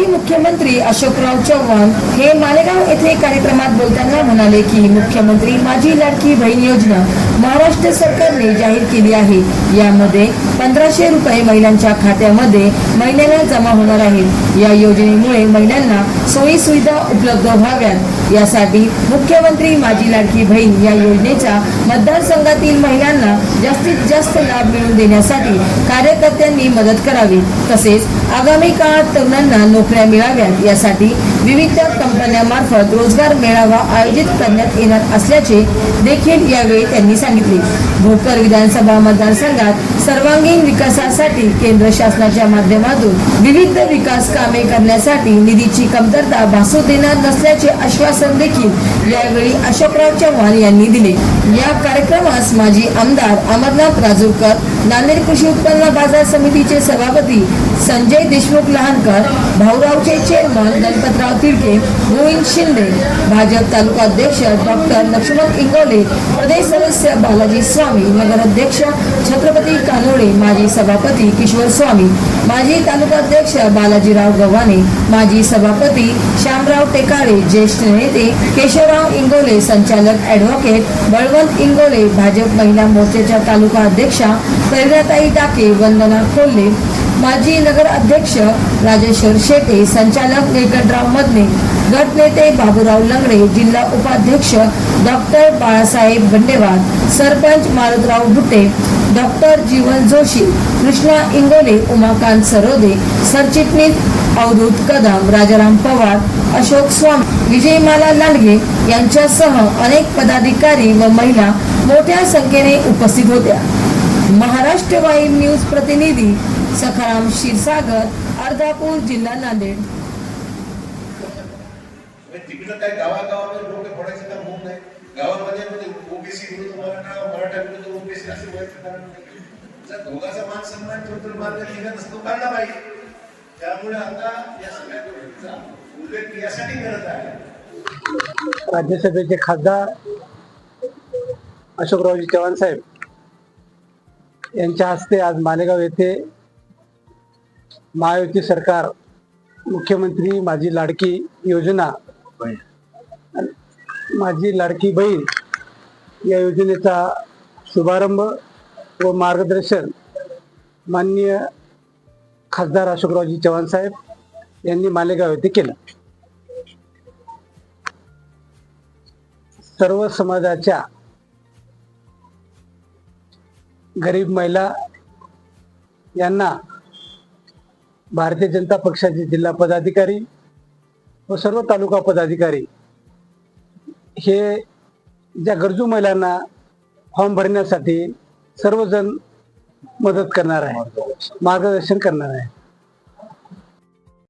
मुख्यमंत्री अशोकराव चव्हाण हे मालेगाव येथे कार्यक्रमात बोलताना म्हणाले की मुख्यमंत्री माझी लाडकी बहीण योजना महाराष्ट्र सरकारने जाहीर केली आहे. यामध्ये पंधराशे रुपये महिलांच्या खात्यामध्ये महिन्याला जमा होणार आहे. या योजनेमुळे महिलांना सोयी सुविधा उपलब्ध व्हाव्यात. यासाठी मुख्यमंत्री माझी लाडकी बहीण या योजनेचा मतदारसंघातील महिलांना जास्तीत जास्त लाभ मिळवून देण्यासाठी कार्यकर्त्यांनी मदत करावी. तसेच आगामी काळात तरुणांना नोकऱ्या मिळाव्यात. यासाठी विविध कंपन्यांमार्फत रोजगार मेळावा आयोजित करण्यात येणार असल्याचे देखील यावेळी त्यांनी सांगितले. भोकर विधानसभा मतदारसंघात सर्वांगीण विकासासाठी केंद्र शासनाच्या माध्यमातून विविध विकास कामे करण्यासाठी निधीची कमतरता भासू देणार नसल्याचे आश्वासन देखील यावेळी अशोकराव चव्हाण यांनी दिले. या कार्यक्रमास माजी आमदार अमरनाथ राजूरकर नांदेड कृषी उत्पन्न बाजार समितीचे सभापती संजय देशमुख लहानकर भाऊरावचे चेअरमन गणपतराव तिडके गोविंद शिंदे भाजप तालुका अध्यक्ष डॉक्टर लक्ष्मण इंगोले प्रदेश सदस्य बालाजी स्वामी नगराध्यक्ष छत्रपती कानोडे माजी सभापती किशोर स्वामी माजी तालुकाध्यक्ष बालाजीराव गव्हाणे माजी सभापती श्यामराव टेकाळे ज्येष्ठ नेते केशवराव इंगोले संचालक ॲडव्होकेट बळवंत इंगोले भाजप महिला मोर्चाच्या तालुका अध्यक्षा प्रेरणाताई टाके वंदना कोल्हे माजी नगर अध्यक्ष राजेश्वर शेटे संचालक निकटराव मदने गटनेते बाबूराव लंगडे जिल्हा उपाध्यक्ष डॉक्टर बाळासाहेब गंडेवार सरपंच मारुतराव भुटे डॉक्टर जीवन जोशी कृष्णा इंगोले उमाकांत सरोदे सरचिटणीस अवधूत कदम राजाराम पवार अशोक स्वामी विजयमाला लांडगे यांच्यासह अनेक पदाधिकारी व महिला मोठ्या संख्येने उपस्थित होत्या. महाराष्ट्र वाईब न्यूज प्रतिनिधी सखाराम क्षीरसागर अर्धापूर जिल्हा नांदेड. म्हणजे तिकडं काय गावागावामध्ये लोक फोडायचं काम होत नाही गावामध्ये ओबीसी विरुद्ध मराठा मराठा विरुद्ध ओबीसी असे व्हायचं कारण नाही जर दोघांचा मान सन्मान मार्ग काढला पाहिजे त्यामुळे आता या सगळ्या गोष्टींचा उल्लेख यासाठी करत आहे. राज्यसभेचे खासदार अशोकरावजी चव्हाण साहेब यांच्या हस्ते आज मालेगाव येथे महायुती सरकार मुख्यमंत्री माझी लाडकी योजना माझी लाडकी बहीण या योजनेचा शुभारंभ व मार्गदर्शन माननीय खासदार अशोकरावजी चव्हाण साहेब यांनी मालेगाव येथे केलं. सर्व समाजाच्या गरीब महिला यांना भारतीय जनता पक्षाचे जिल्हा पदाधिकारी व सर्व तालुका पदाधिकारी हे ज्या गरजू महिलांना फॉर्म भरण्यासाठी सर्वजण मदत करणार आहे मार्गदर्शन करणार आहे.